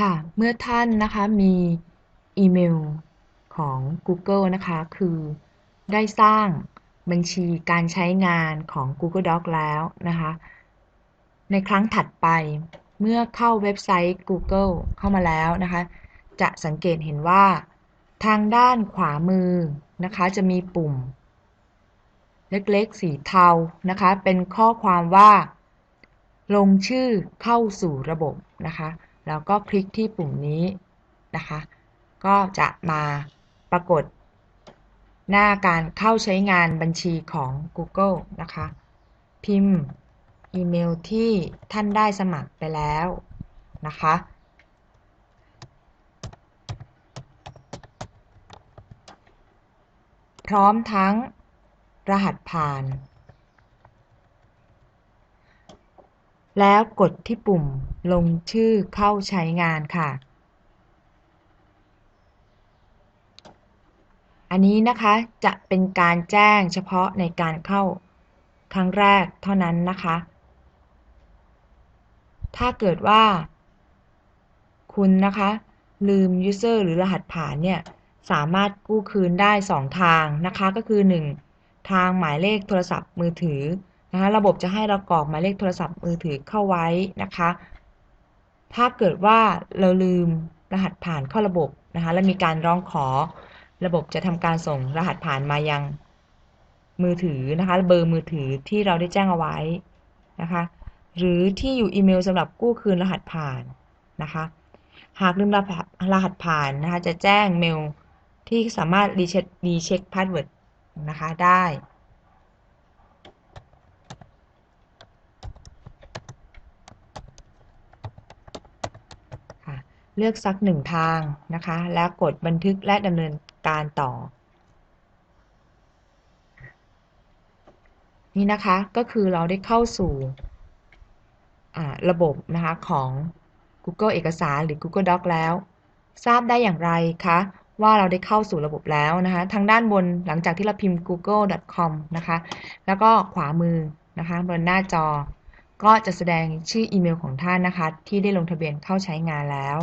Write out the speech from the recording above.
ค่ะ เมื่อท่านนะคะมีอีเมลของ Google นะคะ คือได้สร้างบัญชีการใช้งานของ Google Doc แล้วนะคะ ในครั้งถัดไปเมื่อเข้าเว็บไซต์ Google เข้ามาแล้วนะคะ จะสังเกตเห็นว่าทางด้านขวามือนะคะ จะมีปุ่ม เล็กๆ สีเทานะคะ เป็นข้อความว่า ลงชื่อเข้าสู่ระบบนะคะ แล้วก็คลิกที่ปุ่มนี้นะคะ ก็จะมาปรากฏ หน้าการเข้าใช้งานบัญชีของ Google นะคะ พิมพ์อีเมลที่ท่านได้สมัครไปแล้วนะคะ พร้อมทั้งรหัสผ่าน แล้วกดที่ปุ่ม ลงชื่อเข้าใช้งานค่ะ อันนี้นะคะจะเป็นการแจ้งเฉพาะในการเข้าครั้งแรกเท่านั้นนะคะ ถ้าเกิดว่า คุณนะคะ ลืม user หรือรหัสผ่านเนี่ย สามารถกู้คืนได้ 2 ทางนะคะ ก็คือ 1 ทางหมายเลขโทรศัพท์มือถือนะคะ ระบบจะให้เรากรอกหมายเลขโทรศัพท์มือถือเข้าไว้นะคะ ถ้าเกิดว่าเราลืมรหัสผ่านเข้าระบบนะคะและมีการร้องขอระบบจะทำการส่งรหัสผ่านมายังมือถือนะคะเบอร์มือถือที่เราได้แจ้งเอาไว้นะคะหรือที่อยู่อีเมลสำหรับกู้คืนรหัสผ่านนะคะหากลืมรหัสผ่านนะคะจะแจ้งเมลที่สามารถรีเช็ครีเช็คพาสเวิร์ดนะคะได้ เลือกสักหนึ่งทางนะคะ แล้วกดบันทึกและดำเนินการต่อ นี่นะคะก็คือเราได้เข้าสู่ระบบนะคะของ Google เอกสารหรือ Google Doc แล้ว ทราบได้อย่างไรคะว่าเราได้เข้าสู่ระบบแล้วนะคะทางด้านบนหลังจากที่เราพิมพ์ google.com นะคะแล้วก็ขวามือนะคะบนหน้าจอ ก็จะแสดงชื่ออีเมลของท่านนะคะ ที่ได้ลงทะเบียนเข้าใช้งานแล้ว